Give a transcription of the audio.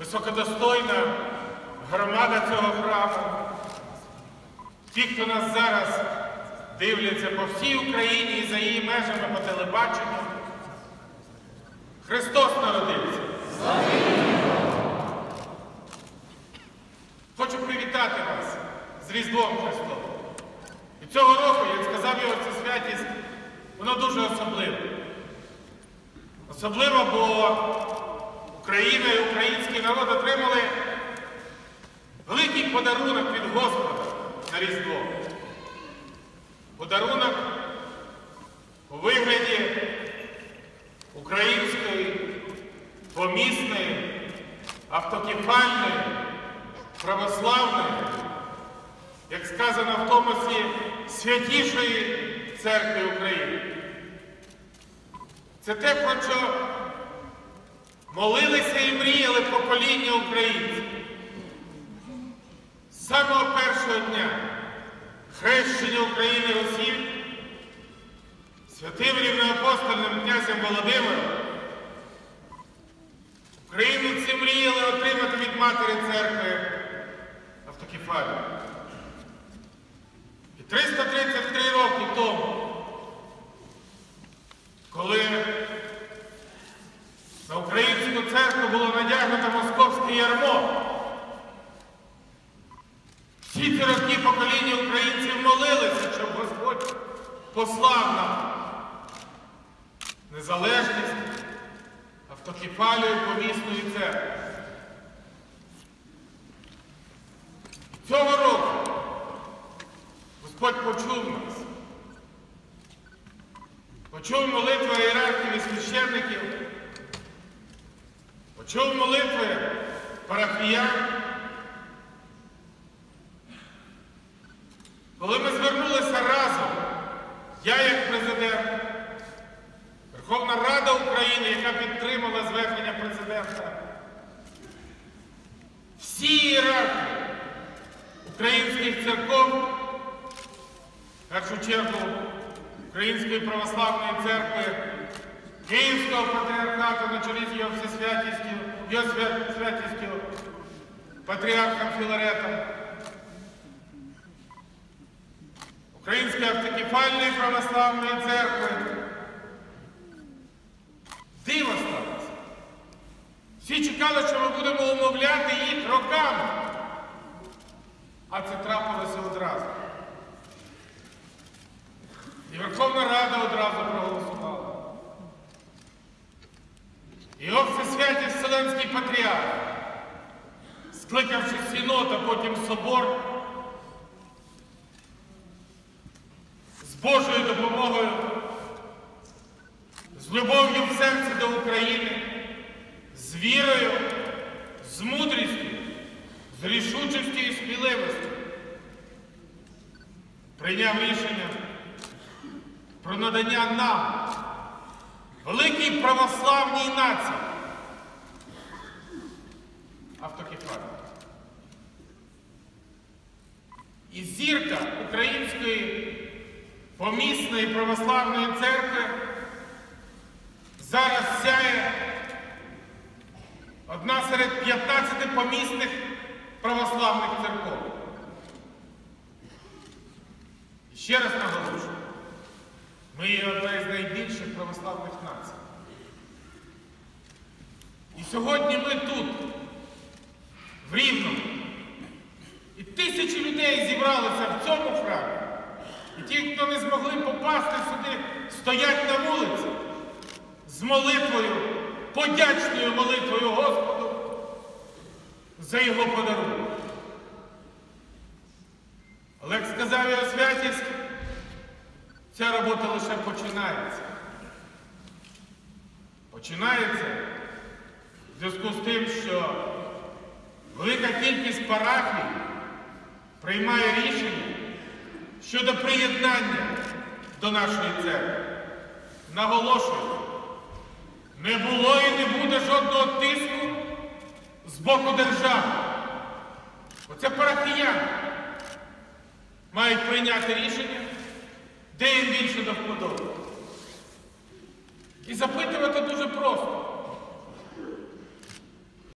високодостойна громада цього храму, ті, хто нас зараз дивляться по всій Україні і за її межами по телебаченню. Христос народився. Хочу привітати вас з Різдвом Христовим. І цього року, як сказав його ця святість, воно дуже особливе. Особливо, бо Україна і український народ отримали великий подарунок від Господа на Різдво. Подарунок у вигляді української помісної, автокефальної, православної, як сказано в Томасі, святішої церкви України. Це те, про що молилися і мріяли покоління українців. З самого першого дня хрещення України Росії святим рівноапостольним князем Володимиром українці мріяли отримати від Матері церкви автокефалію. І 333 роки тому, коли на українську церкву було надягнуто московське ярмо, всі ці роки покоління українців молилися, щоб Господь послав нам незалежність, автокефалію помісної церкви. Цього року Господь почув нас. Почув молитви ієрархів і священників, почув молитви парафіян. Коли ми звернулися разом, я як президент, Верховна Рада України, яка підтримала звернення президента, всі ієрархи українських церков, в першу чергу Української православної церкви, Київського патріархату на чолі з його всесвятістю, його святістю, патріархом Філаретом, Української автокефальної православної церкви. Диво сталося. Всі чекали, що ми будемо умовляти їх роками. А це трапилося одразу. І Верховна Рада одразу проголосувала. І його Всесвятість Вселенський патріарх, скликавши сінод, а потім собор, з Божою допомогою, з любов'ю в серці до України, з вірою, з мудрістю, з рішучістю і сміливістю прийняв рішення про надання нам, великій православній нації, автокефалії. І зірка Української помісної православної церкви зараз сяє одна серед 15 помісних православних церков. Ще раз наголошую, ми є одна із найбільших православних націй. І сьогодні ми тут, в Рівному, і тисячі людей зібралися в цьому храмі. І ті, хто не змогли попасти сюди, стоять на вулиці з молитвою, подячною молитвою Господу за його подарунок. Олег сказав його святість, ця робота лише починається. Починається зв'язку з тим, що велика кількість парафій приймає рішення щодо приєднання до нашої церкви. Наголошую, не було і не буде жодного тиску з боку держави. Оце парафіяни мають прийняти рішення, де їм більше до вподоби. І запитувати дуже просто.